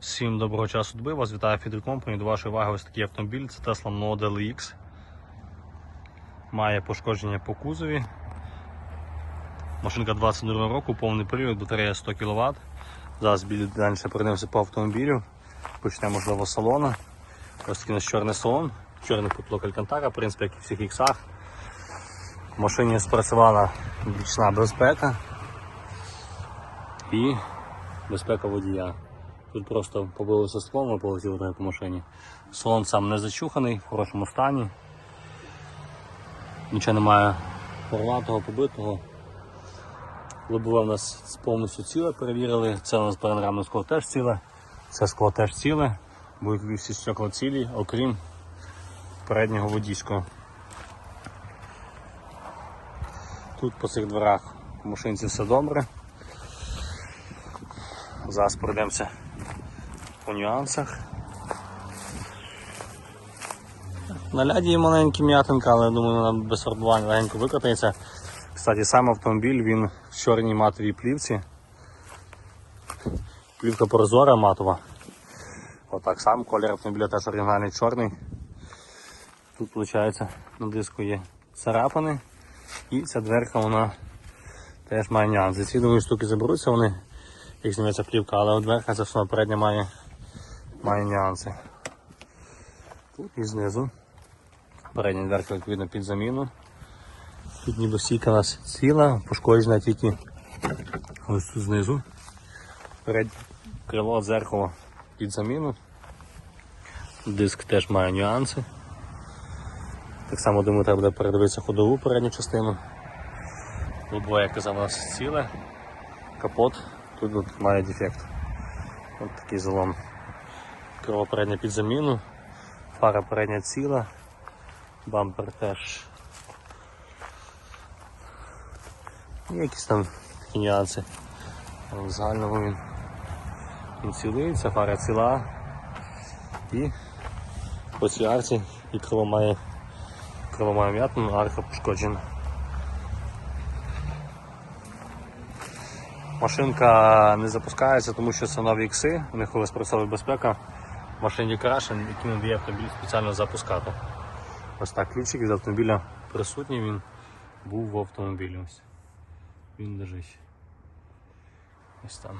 Всім доброго часу доби. Вас вітає Фідер Company. До вашої уваги ось такий автомобіль. Це Tesla Model X. Має пошкодження по кузові. Машинка 22 року, повний період, батарея 100 кВт. Зараз біль далі пройдемося по автомобілю. Почнемо можливо з салона. Ось такий у нас чорний салон, чорний потолок Алькантара, в принципі, як і в всіх іксах. В машині спрацювала бічна безпека і безпека водія. Тут просто побилося склом і полетіло трохи по машині. Салон сам не зачуханий, в хорошому стані. Нічого немає порватого, побитого. Лобове в нас повністю ціле перевірили. Це у нас панорамне скло теж ціле. Це скло теж ціле. Будуть всі стекла цілі, окрім переднього водійського. Тут по цих дверах по машинці все добре. Зараз пройдемося по нюансах. На ляді є маленькі м'ятинка, але я думаю, вона без фарбування легенько викотається. Кстати, сам автомобіль він в чорній матовій плівці. Плівка прозора матова. Отак сам колір автомобіля теж оригінальний чорний. Тут виходить на диску є царапини і ця дверка вона теж має нюанси. Ці думаю штуки заберуться вони, як зніметься плівка, але дверка це все передня має, має нюанси. Тут і знизу. Передня дверка відповідно під заміну. Тут ніби стійка у нас ціла, пошкоджена тільки ось тут знизу. Переднє крило дзеркало під заміну. Диск теж має нюанси. Так само думаю, треба буде передивитися ходову передню частину. Лобове, як казав, у нас ціле, капот, тут от має дефект. Ось такий залом. Крило переднє під заміну, фара передня ціла, бампер теж. І якісь там такі нюанси. Але В загальному він, він цілий, фара ціла і по цій арці і крило має крило має м'ятну, арка пошкоджена. Машинка не запускається, тому що це нові ікси, у них спрацьовує безпека. Машині крашен, не дає автомобіль спеціально запускати. Ось так, ключик від автомобіля присутній, він був в автомобілі. Ось. Він лежить. Ось там.